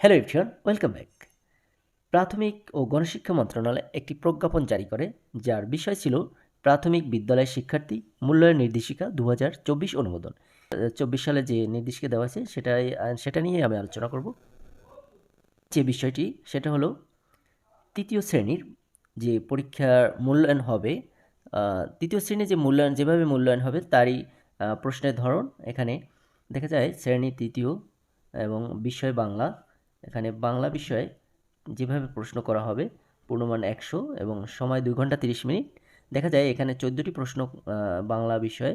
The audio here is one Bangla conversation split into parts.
হ্যালো এভরিওয়ান ওয়েলকাম ব্যাক প্রাথমিক ও গণশিক্ষা মন্ত্রণালয় একটি প্রজ্ঞাপন জারি করে, যার বিষয় ছিল প্রাথমিক বিদ্যালয়ের শিক্ষার্থী মূল্যায়ন নির্দেশিকা দু হাজার চব্বিশ অনুমোদন। চব্বিশ সালে যে নির্দেশিকা দেওয়া আছে সেটাই, সেটা নিয়ে আমি আলোচনা করব। যে বিষয়টি, সেটা হলো তৃতীয় শ্রেণির যে পরীক্ষার মূল্যায়ন হবে তৃতীয় শ্রেণির যে মূল্যায়ন, যেভাবে মূল্যায়ন হবে, তারই প্রশ্নের ধরন। এখানে দেখা যায়, শ্রেণি তৃতীয় এবং বিষয় বাংলা। এখানে বাংলা বিষয়ে যেভাবে প্রশ্ন করা হবে, পূর্ণমান একশো এবং সময় দুই ঘণ্টা তিরিশ মিনিট, দেখা যায় এখানে চোদ্দোটি প্রশ্ন বাংলা বিষয়ে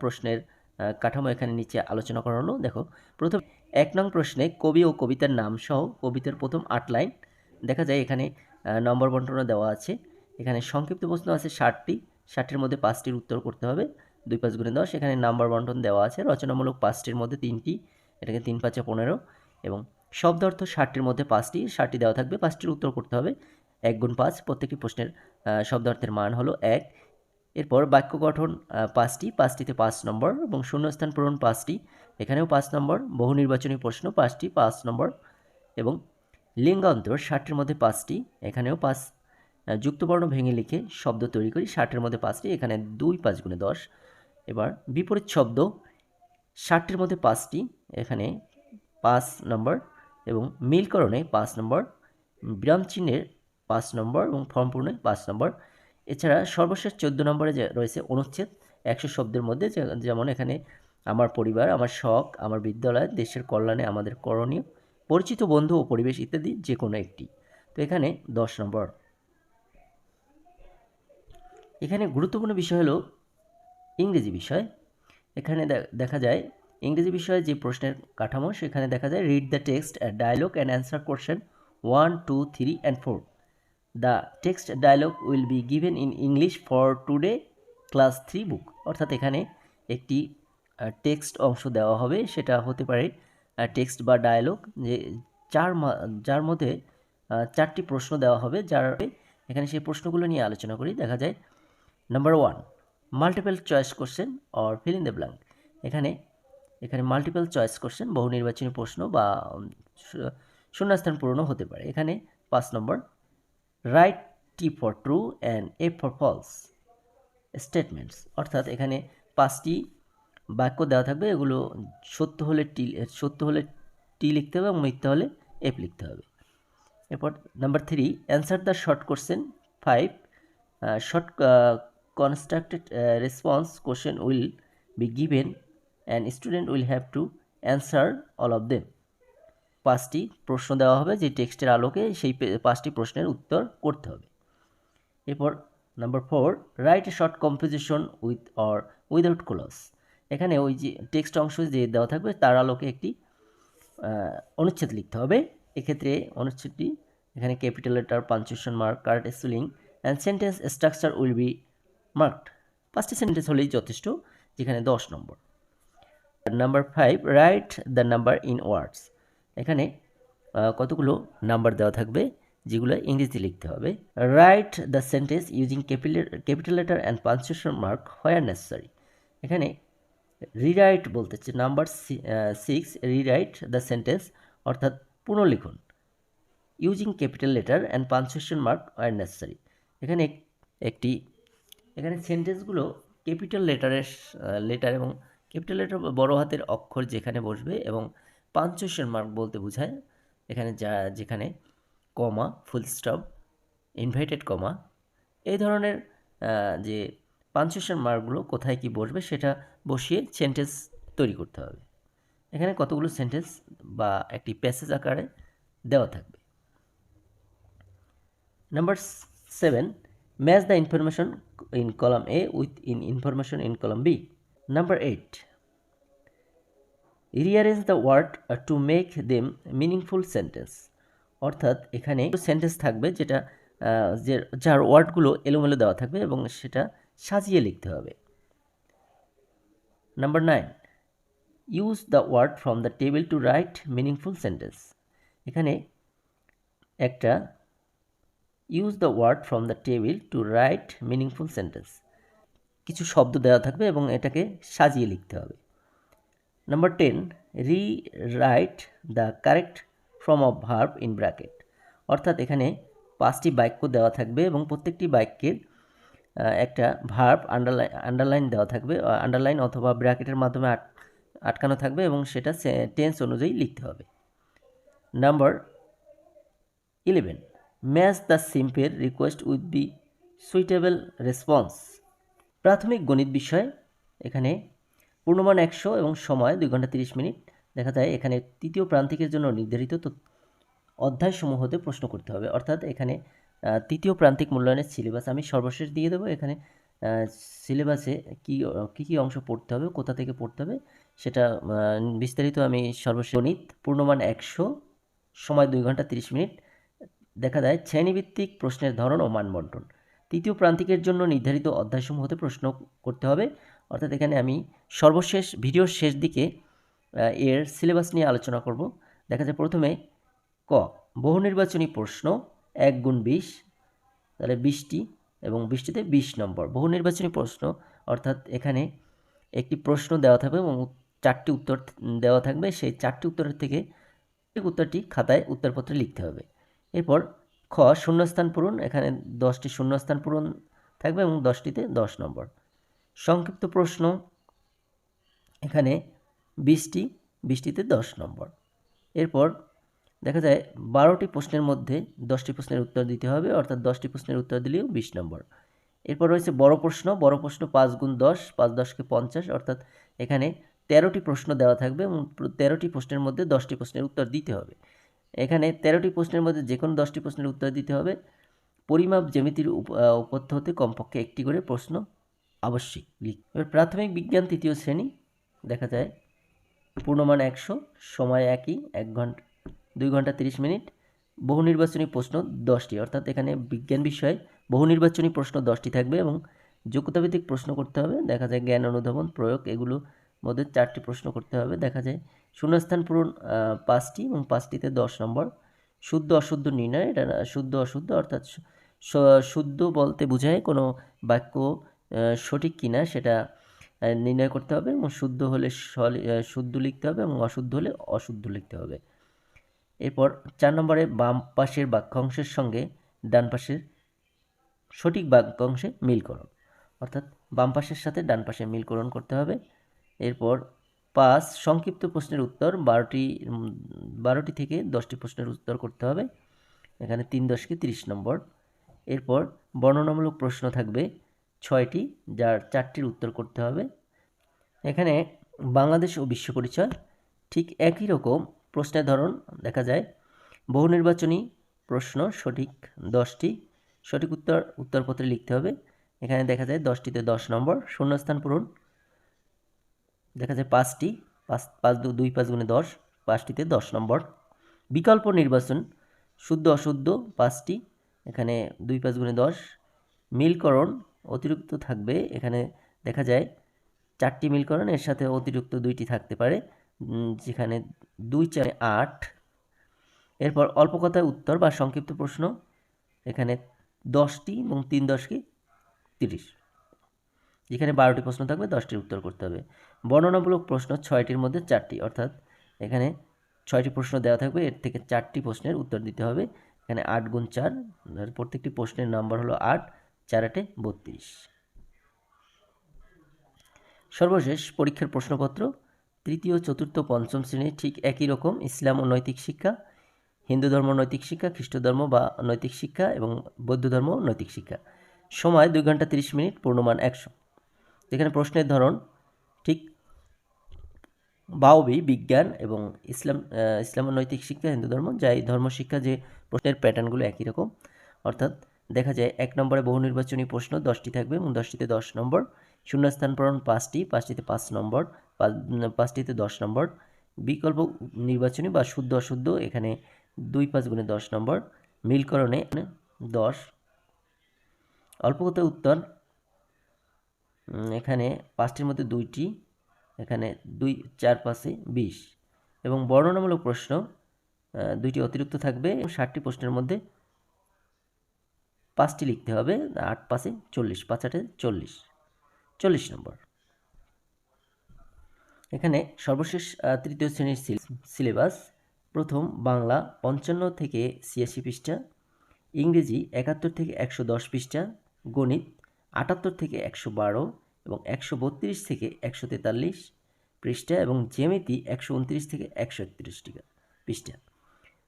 প্রশ্নের কাঠামো এখানে নিচে আলোচনা করা হলো। দেখো, প্রথম, এক নং প্রশ্নে কবি ও কবিতার নাম সহ কবিতার প্রথম আট লাইন, দেখা যায় এখানে নম্বর বন্টনও দেওয়া আছে। এখানে সংক্ষিপ্ত প্রশ্ন আছে ষাটটি, ষাটটির মধ্যে পাঁচটির উত্তর করতে হবে, দুই পাঁচ গুণে দশ। এখানে নাম্বার বন্টন দেওয়া আছে, রচনামূলক পাঁচটির মধ্যে তিনটি, এটাকে তিন পাঁচে পনেরো এবং শব্দ অর্থ ষাটটির মধ্যে পাঁচটি, ষাটটি দেওয়া থাকবে, পাঁচটির উত্তর করতে হবে। এক গুণ পাঁচ, প্রত্যেকটি প্রশ্নের শব্দ অর্থের মান হলো এক। এরপর বাক্য গঠন পাঁচটি, পাঁচটিতে পাঁচ নম্বর এবং শূন্যস্থান পূরণ পাঁচটি। এখানেও পাঁচ নম্বর, বহু নির্বাচনী প্রশ্ন, পাঁচটি, পাঁচ নম্বর। এবং লিঙ্গান্তর, ষাটটির মধ্যে পাঁচটি, এখানেও পাঁচ। যুক্তবর্ণ ভেঙে লিখে শব্দ তৈরি করি, ষাটের মধ্যে পাঁচটি, এখানে দুই পাঁচ গুণে দশ। এবার বিপরীত শব্দ, ষাটটির মধ্যে পাঁচটি, এখানে পাঁচ নম্বর। এবং মিলকরণে পাঁচ নম্বর, বিরাম চিহ্নের পাঁচ নম্বর এবং ফর্ম পূরণে পাঁচ নম্বর। এছাড়া সর্বশেষ চোদ্দ নম্বরে যে রয়েছে অনুচ্ছেদ, একশো শব্দের মধ্যে যেমন এখানে আমার পরিবার, আমার শখ, আমার বিদ্যালয়, দেশের কল্যাণে আমাদের করণীয়, পরিচিত বন্ধু ও পরিবেশ ইত্যাদি যে কোনো একটি। তো এখানে দশ নম্বর। এখানে গুরুত্বপূর্ণ বিষয় হলো ইংরেজি বিষয়। এখানে দেখা যায় ইংরেজি বিষয়ে যে প্রশ্নের কাঠামো, সেখানে দেখা যায় read the text dialogue and answer question one two three and four the text dialogue will be given in English for today class three book অর্থাৎ এখানে একটি টেক্সট অংশ দেওয়া হবে। সেটা হতে পারে টেক্সট বা ডায়লগ যে মা- যার মধ্যে চারটি প্রশ্ন দেওয়া হবে, যার এখানে সেই প্রশ্নগুলো নিয়ে আলোচনা করি। দেখা যায় number one multiple choice question or fill in the blank এখানে এখানে মাল্টিপল চয়েস কোশ্চেন বহু নির্বাচনী প্রশ্ন বা শূন্যস্থান পূরণও হতে পারে। এখানে পাঁচ নম্বর write T for true and A for false statements অর্থাৎ এখানে পাঁচটি বাক্য দেওয়া থাকবে, এগুলো সত্য হলে টি সত্য হলে টি লিখতে হবে এবং মিথ্যা হলে এফ লিখতে হবে। এরপর number three answer the short question five short constructed response question will be given and student will have to answer all of them পাঁচটি প্রশ্ন দেওয়া হবে, যে টেক্সটের আলোকে সেই পাঁচটি প্রশ্নের উত্তর করতে হবে। এরপর number four write a short composition with or without clues এখানে ওই যে টেক্সট অংশ যে দেওয়া থাকবে, তার আলোকে একটি অনুচ্ছেদ লিখতে হবে। এক্ষেত্রে অনুচ্ছেদটি, এখানে capital letter punctuation mark correct spelling and sentence structure will be marked পাঁচটি সেন্টেন্স হলেই যথেষ্ট, যেখানে দশ number. Number five write the number in words এখানে কতগুলো নাম্বার দেওয়া থাকবে, যেগুলো ইংরেজিতে লিখতে হবে। Write the sentence using capital letter and punctuation mark where necessary এখানে রিরাইট বলতে হচ্ছে number six rewrite the sentence অর্থাৎ পুনর্লিখন। Using capital letter and punctuation mark R necessary এখানে একটি, এখানে সেন্টেন্সগুলো ক্যাপিটাল লেটারের লেটার এবং ক্যাপিটাল লেটার বড় হাতের অক্ষর যেখানে বসবে এবং পাঞ্চুয়েশন মার্ক বলতে বোঝায়, এখানে যা, যেখানে কমা ফুল স্টপ ইনভাইটেড কমা এই ধরনের যে পাঞ্চুয়েশন মার্কগুলো কোথায় কি বসবে সেটা বসিয়ে সেন্টেন্স তৈরি করতে হবে। এখানে কতগুলো সেন্টেন্স বা একটি প্যাসেজ আকারে দেওয়া থাকবে। Number seven match the information in column A with in information in column B number eight rearrange the word to make them meaningful sentence অর্থাৎ এখানে সেন্টেন্স থাকবে যেটা যে যার ওয়ার্ডগুলো এলোমেলো দেওয়া থাকবে এবং সেটা সাজিয়ে লিখতে হবে। Number nine use the word from the table to write meaningful sentence এখানে একটা use the word from the table to write meaningful sentence কিছু শব্দ দেওয়া থাকবে এবং এটাকে সাজিয়ে লিখতে হবে। Number ten rewrite the correct form of verb in bracket অর্থাৎ এখানে পাঁচটি বাক্য দেওয়া থাকবে এবং প্রত্যেকটি বাক্যের একটা ভার্ব আন্ডারলাইন আন্ডারলাইন দেওয়া থাকবে। আন্ডারলাইন অথবা ব্র্যাকেটের মাধ্যমে আট, আটকানো থাকবে এবং সেটা টেন্স অনুযায়ী লিখতে হবে। Number eleven match the simple request with the suitable response প্রাথমিক গণিত বিষয়, এখানে পূর্ণমান একশো এবং সময় দুই ঘণ্টা তিরিশ মিনিট। দেখা যায় এখানে তৃতীয় প্রান্তিকের জন্য নির্ধারিত তথ্য, অধ্যায়সমূহ হতে প্রশ্ন করতে হবে। অর্থাৎ এখানে তৃতীয় প্রান্তিক মূল্যায়নের সিলেবাস আমি সর্বশেষ দিয়ে দেবো। এখানে সিলেবাসে কী কী কী অংশ পড়তে হবে, কোথা থেকে পড়তে হবে, সেটা বিস্তারিত আমি সর্বশেষ গণিত, পূর্ণমান একশো, সময় দুই ঘণ্টা তিরিশ মিনিট। দেখা যায় শ্রেণীভিত্তিক প্রশ্নের ধরন ও মানবন্টন। তৃতীয় প্রান্তিকের জন্য নির্ধারিত অধ্যায়সমূহ হতে প্রশ্ন করতে হবে। অর্থাৎ এখানে আমি সর্বশেষ, ভিডিওর শেষ দিকে এর সিলেবাস নিয়ে আলোচনা করব। দেখা যায় প্রথমে ক, বহু নির্বাচনী প্রশ্ন, এক গুণ বিশ, তাহলে বিশটি এবং বিশটিতে বিশ নম্বর। বহু নির্বাচনী প্রশ্ন, অর্থাৎ এখানে একটি প্রশ্ন দেওয়া থাকবে এবং চারটি উত্তর দেওয়া থাকবে। সেই চারটি উত্তরের থেকে উত্তরটি খাতায় উত্তরপত্রে লিখতে হবে। এরপর খ, শূন্যস্থান পূরণ, এখানে দশটি শূন্যস্থান পূরণ থাকবে এবং দশটিতে দশ নম্বর। সংক্ষিপ্ত প্রশ্ন, এখানে বিশটি, বিশটিতে দশ নম্বর। এরপর দেখা যায় বারোটি প্রশ্নের মধ্যে দশটি প্রশ্নের উত্তর দিতে হবে, অর্থাৎ দশটি প্রশ্নের উত্তর দিলেও বিশ নম্বর। এরপর রয়েছে বড় প্রশ্ন বড় প্রশ্ন পাঁচ গুণ দশ, পাঁচ দশকে পঞ্চাশ, অর্থাৎ এখানে তেরোটি প্রশ্ন দেওয়া থাকবে এবং তেরোটি প্রশ্নের মধ্যে দশটি প্রশ্নের উত্তর দিতে হবে। এখানে তেরোটি প্রশ্নের মধ্যে যে কোনো দশটি প্রশ্নের উত্তর দিতে হবে। পরিমাপ জ্যামিতির উপত্য হতে কমপক্ষে একটি করে প্রশ্ন আবশ্যিক। লিখ। এবার প্রাথমিক বিজ্ঞান তৃতীয় শ্রেণি, দেখা যায়। পূর্ণমান একশো, সময় একই, এক ঘণ্টা দুই ঘণ্টা তিরিশ মিনিট। বহু নির্বাচনী প্রশ্ন দশটি, অর্থাৎ এখানে বিজ্ঞান বিষয়ে বহু নির্বাচনী প্রশ্ন দশটি থাকবে এবং যোগ্যতাভিত্তিক প্রশ্ন করতে হবে। দেখা যায় জ্ঞান অনুধাবন, প্রয়োগ, এগুলো মধ্যে চারটি প্রশ্ন করতে হবে। দেখা যায় শূন্যস্থান পূরণ পাঁচটি এবং পাঁচটিতে দশ নম্বর। শুদ্ধ অশুদ্ধ নির্ণয়, এটা শুদ্ধ অশুদ্ধ অর্থাৎ শুদ্ধ বলতে বোঝায় কোনো বাক্য সঠিক কিনা সেটা নির্ণয় করতে হবে এবং শুদ্ধ হলে শুদ্ধ লিখতে হবে এবং অশুদ্ধ হলে অশুদ্ধ লিখতে হবে। এরপর চার নম্বরে বাম পাশের বাক্যাংশের সঙ্গে ডান পাশের সঠিক বাক্যাংশে মিলকরণ অর্থাৎ বাম পাশের সাথে ডান পাশে মিলকরণ করতে হবে। এরপর পাঁচ, সংক্ষিপ্ত প্রশ্নের উত্তর, বারোটি বারোটি থেকে দশটি প্রশ্নের উত্তর করতে হবে। এখানে তিন দশকে তিরিশ নম্বর। এরপর বর্ণনামূলক প্রশ্ন থাকবে ছয়টি, যার চারটির উত্তর করতে হবে। এখানে বাংলাদেশ ও বিশ্ব পরিচয়, ঠিক একই রকম প্রশ্নের ধরন দেখা যায়। বহু নির্বাচনী প্রশ্ন সঠিক দশটি, সঠিক উত্তর, উত্তরপত্রে লিখতে হবে। এখানে দেখা যায় দশটিতে দশ নম্বর, শূন্যস্থান পূরণ দেখা যায় পাঁচটি, পাঁচ পাঁচ দুই, পাঁচ গুণে দশ, পাঁচটিতে দশ নম্বর। বিকল্প নির্বাচন, শুদ্ধ, অশুদ্ধ, পাঁচটি, এখানে দুই, পাঁচ গুণে দশ। মিলকরণ, অতিরিক্ত থাকবে, এখানে দেখা যায় চারটি মিলকরণ, এর সাথে অতিরিক্ত দুইটি থাকতে পারে যেখানে দুই চারে আট। এরপর অল্প কথায় উত্তর বা সংক্ষিপ্ত প্রশ্ন, এখানে দশটি এবং তিন দশকে তিরিশ। যেখানে বারোটি প্রশ্ন থাকবে দশটির উত্তর করতে হবে। বর্ণনামূলক প্রশ্ন ছয়টির মধ্যে চারটি, অর্থাৎ এখানে ছয়টি প্রশ্ন দেওয়া থাকবে, এর থেকে চারটি প্রশ্নের উত্তর দিতে হবে। এখানে আট গুণ চার প্রত্যেকটি প্রশ্নের নাম্বার হলো আট, চার আটে বত্রিশ। সর্বশেষ পরীক্ষার প্রশ্নপত্র, তৃতীয়, চতুর্থ, পঞ্চম শ্রেণি ঠিক একই রকম, ইসলাম ও নৈতিক শিক্ষা, হিন্দু ধর্ম নৈতিক শিক্ষা, খ্রিস্ট ধর্ম বা নৈতিক শিক্ষা এবং বৌদ্ধ ধর্ম নৈতিক শিক্ষা। সময় দুই ঘণ্টা তিরিশ মিনিট, পূর্ণমান একশো। যেখানে প্রশ্নের ধরন, ঠিক, বাউবি, বিজ্ঞান এবং ইসলাম ইসলাম নৈতিক শিক্ষা, হিন্দু ধর্ম, যা এই ধর্ম শিক্ষা যে প্রশ্নের প্যাটার্নগুলো একই রকম। অর্থাৎ দেখা যায় এক নম্বরে বহু নির্বাচনী প্রশ্ন, দশটি থাকবে এবং দশটিতে দশ নম্বর। শূন্যস্থান পূরণ পাঁচটি, পাঁচটিতে পাঁচ নম্বর পাঁচটিতে দশ নম্বর। বিকল্প নির্বাচনী বা শুদ্ধ অশুদ্ধ, এখানে দুই পাঁচ গুণে দশ নম্বর। মিলকরণে দশ। অল্প কথায় উত্তর এখানে পাঁচটির মধ্যে দুইটি, এখানে দুই, চার পাশে বিশ। এবং বর্ণনামূলক প্রশ্ন দুইটি অতিরিক্ত থাকবে এবং ষাটটি প্রশ্নের মধ্যে পাঁচটি লিখতে হবে, আট পাশে চল্লিশ, পাঁচ, আটে চল্লিশ। চল্লিশ নম্বর। এখানে সর্বশেষ তৃতীয় শ্রেণির সিলেবাস, প্রথম বাংলা পঞ্চান্ন থেকে ছিয়াশি পৃষ্ঠা, ইংরেজি একাত্তর থেকে একশো দশ পৃষ্ঠা, গণিত আটাত্তর থেকে একশো বারো এবং একশো বত্রিশ থেকে একশো তেতাল্লিশ পৃষ্ঠা এবং জ্যামিতি একশো উনত্রিশ থেকে একশো একত্রিশ পৃষ্ঠা।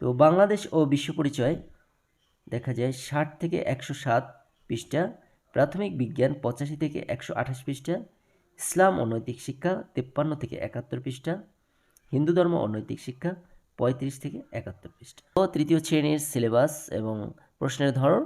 তো বাংলাদেশ ও বিশ্ব পরিচয়, দেখা যায় ষাট থেকে একশো সাত পৃষ্ঠা, প্রাথমিক বিজ্ঞান পঁচাশি থেকে একশো আঠাশ পৃষ্ঠা, ইসলাম ও নৈতিক শিক্ষা তেপ্পান্ন থেকে একাত্তর পৃষ্ঠা, হিন্দু ধর্ম ও নৈতিক শিক্ষা পঁয়ত্রিশ থেকে একাত্তর পৃষ্ঠা। তো তৃতীয় শ্রেণির সিলেবাস এবং প্রশ্নের ধরন